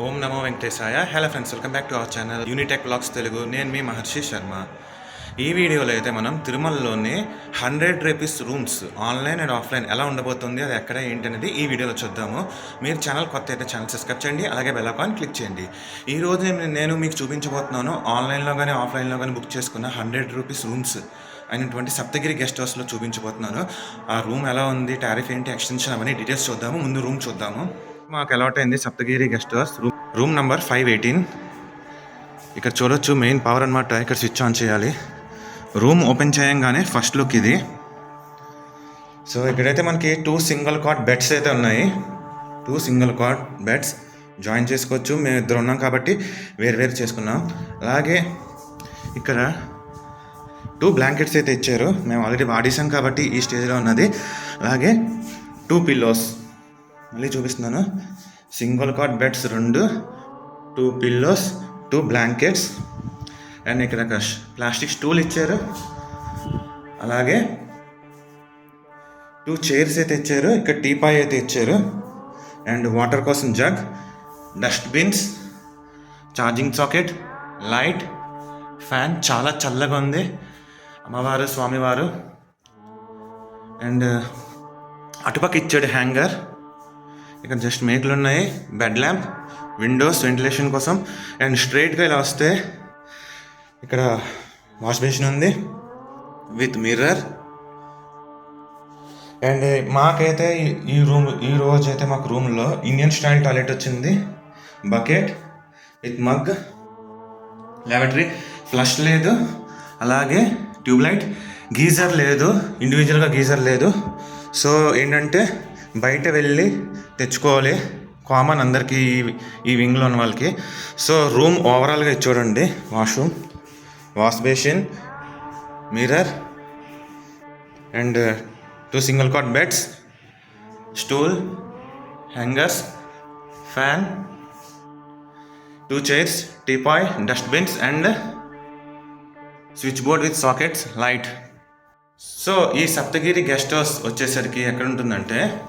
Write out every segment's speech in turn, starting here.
ఓం నమో వెంకటేశాయ. Hello friends welcome back to our channel Unitech blogs Telugu నేను మీ మహర్షి శర్మ. ఈ వీడియోలో అయితే మనం తిరుమలలోని hundred rupees rooms online and offline ఎలా ఉండబోతుంది అది ఎక్కడ ఏంటి అనేది ఈ వీడియోలో చూద్దాము. మీరు ఛానల్ కొత్త అయితే ఛానల్ సబ్స్క్రైబ్ చేయండి అలాగే బెల్ ఐకాన్ క్లిక్ చేయండి. ఈ రోజు నేను- నేను మీకు చూపించబోతున్నాను ఆన్లైన్లో కానీ ఆఫ్లైన్లో కానీ బుక్ చేసుకున్న హండ్రెడ్ రూపీస్ రూమ్స్ అయినటువంటి సప్తగిరి గెస్ట్ హౌస్లో చూపించబోతున్నాను. ఆ రూమ్ ఎలా ఉంది టారిఫ్ ఏంటి ఎక్స్టెన్షన్ అవన్నీ డీటెయిల్స్ చూద్దాము ముందు రూమ్ చూద్దాము. మాకు అలాట్ అయింది Saptagiri guest house. Room room number five eighteen. ఇక్కడ చూడొచ్చు మెయిన్ పవర్ అనమాట ఇక్కడ స్విచ్ ఆన్ చేయాలి. రూమ్ ఓపెన్ చేయంగానే ఫస్ట్ లుక్ ఇది. సో ఇక్కడైతే మనకి టూ సింగిల్ కాట్ బెడ్స్ అయితే ఉన్నాయి. Two single cot beds join చేసుకోవచ్చు. మేము ఇద్దరు ఉన్నాం కాబట్టి వేరు వేరు చేసుకున్నాం. అలాగే ఇక్కడ టూ బ్లాంకెట్స్ అయితే ఇచ్చారు. మేము ఆల్రెడీ వాడేసాం కాబట్టి ఈ స్టేజ్లో ఉన్నది. అలాగే టూ పిల్లోస్ మళ్ళీ చూపిస్తున్నాను. సింగిల్ కాట్ బెడ్స్ రెండు two pillows two blankets and ఇక్కడ ఒక ప్లాస్టిక్ స్టూల్ ఇచ్చారు. అలాగే టూ చైర్స్ అయితే ఇచ్చారు ఇక్కడ టీపాయ్ అయితే ఇచ్చారు అండ్ వాటర్ కోసం jug dustbins charging socket light fan చాలా చల్లగా ఉంది. అమ్మవారు స్వామివారు అండ్ అటుపక్క ఇచ్చాడు హ్యాంగర్. ఇక్కడ జస్ట్ మేకులు ఉన్నాయి. బెడ్ ల్యాంప్ విండోస్ వెంటిలేషన్ కోసం. అండ్ స్ట్రైట్గా ఇలా వస్తే ఇక్కడ వాష్ బేసిన్ ఉంది విత్ మిర్రర్. అండ్ మాకైతే ఈ- రూమ్ ఈ రోజు అయితే మాకు రూమ్లో ఇండియన్ స్టైల్ టాయిలెట్ వచ్చింది. Bucket with mug lavatory flush లేదు. అలాగే ట్యూబ్లైట్ గీజర్ లేదు. ఇండివిజువల్గా గీజర్ లేదు. సో ఏంటంటే బయట వెళ్ళి తెచ్చుకోవాలి. కామన్ అందరికీ ఈ- ఈ వింగ్లో ఉన్న వాళ్ళకి. సో రూమ్ ఓవరాల్గా ఇది చూడండి washroom wash basin mirror and two single cot beds stool hangers fan two chairs teapoy dustbins and switch board with sockets light. So ఈ సప్తగిరి గెస్ట్ హౌస్ వచ్చేసరికి ఎక్కడ ఉంటుందంటే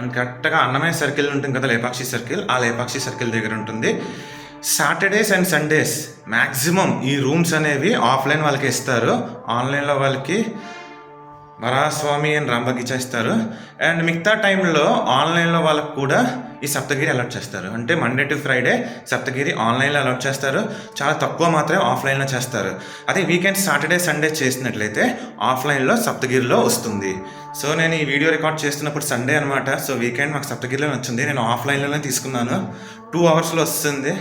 మనకి కరెక్ట్గా అన్నమయ్య సర్కిల్ ఉంటుంది కదా లేపాక్షి సర్కిల్ ఆ లేపాక్షి సర్కిల్ దగ్గర ఉంటుంది. సాటర్డేస్ అండ్ సండేస్ మ్యాక్సిమం ఈ రూమ్స్ అనేవి ఆఫ్లైన్ వాళ్ళకి ఇస్తారు. ఆన్లైన్లో వాళ్ళకి మరాస్వామి అండ్ రాంబగీచా చేస్తారు. అండ్ మిగతా టైంలో ఆన్లైన్లో వాళ్ళకు కూడా ఈ సప్తగిరి అలర్ట్ చేస్తారు. అంటే మండే టు ఫ్రైడే సప్తగిరి ఆన్లైన్లో అలర్ట్ చేస్తారు. చాలా తక్కువ మాత్రమే ఆఫ్లైన్లో చేస్తారు. అదే వీకెండ్ సాటర్డే సండే చేసినట్లయితే ఆఫ్లైన్లో సప్తగిరిలో వస్తుంది. సో నేను ఈ వీడియో రికార్డ్ చేస్తున్నప్పుడు సండే అనమాట సో వీకెండ్ మాకు సప్తగిరిలో వచ్చింది. నేను ఆఫ్లైన్లోనే తీసుకున్నాను. టూ అవర్స్లో వస్తుంది.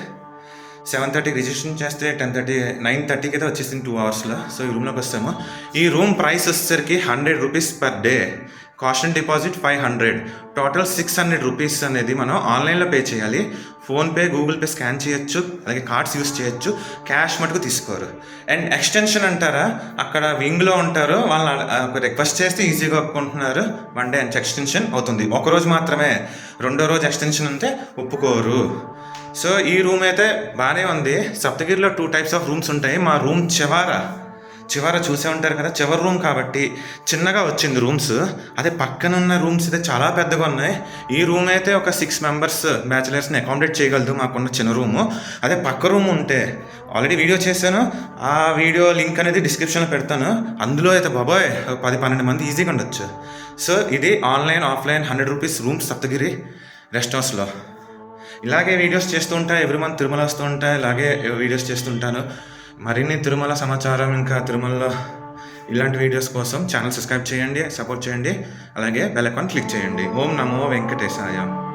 సెవెన్ థర్టీకి రిజిస్ట్రేషన్ చేస్తే టెన్ థర్టీ నైన్ థర్టీకి అయితే వచ్చేసింది టూ అవర్స్లో సో ఈ రూమ్లోకి వస్తాము. ఈ రూమ్ ప్రైస్ వచ్చేసరికి hundred rupees per day. Cost and deposit five hundred total six hundred rupees అనేది మనం ఆన్లైన్లో పే చేయాలి. ఫోన్పే గూగుల్ పే స్కాన్ చేయొచ్చు. అలాగే కార్డ్స్ యూస్ చేయొచ్చు. క్యాష్ మటుకు తీసుకోరు. అండ్ ఎక్స్టెన్షన్ అంటారా? అక్కడ వింగ్లో ఉంటారు. వాళ్ళని రిక్వెస్ట్ చేస్తే ఈజీగా ఒప్పుకుంటున్నారు. వన్ డే ఎక్స్టెన్షన్ అవుతుంది. ఒక రోజు మాత్రమే. రెండో రోజు ఎక్స్టెన్షన్ ఉంటే ఒప్పుకోరు. సో ఈ రూమ్ అయితే బాగానే ఉంది. సప్తగిరిలో టూ టైప్స్ ఆఫ్ రూమ్స్ ఉంటాయి. మా రూమ్ చివర. చివర చూసే ఉంటారు కదా? చివరి రూమ్ కాబట్టి చిన్నగా వచ్చింది రూమ్స్ అదే పక్కన ఉన్న రూమ్స్ అయితే చాలా పెద్దగా ఉన్నాయి. ఈ రూమ్ అయితే ఒక సిక్స్ మెంబర్స్ బ్యాచిలర్స్ని అకామిడేట్ చేయగలదు. మాకున్న చిన్న రూము అదే పక్క రూమ్ ఉంటే ఆల్రెడీ వీడియో చేశాను. ఆ వీడియో లింక్ అనేది డిస్క్రిప్షన్లో పెడతాను. అందులో అయితే బాబాయ్ పది పన్నెండు మంది ఈజీగా ఉండొచ్చు. సో ఇది online offline hundred rupees room Saptagiri rest హౌస్లో ఇలాగే వీడియోస్ చేస్తూ ఉంటాయి ఎవ్రీ మంత్ తిరుమల వస్తూ ఉంటాయి ఇలాగే వీడియోస్ చేస్తుంటాను మరిన్ని తిరుమల సమాచారం ఇంకా తిరుమలలో ఇలాంటి వీడియోస్ కోసం ఛానల్ సబ్స్క్రైబ్ చేయండి సపోర్ట్ చేయండి అలాగే బెల్ ఐకాన్ క్లిక్ చేయండి. ఓం నమో వెంకటేశాయ.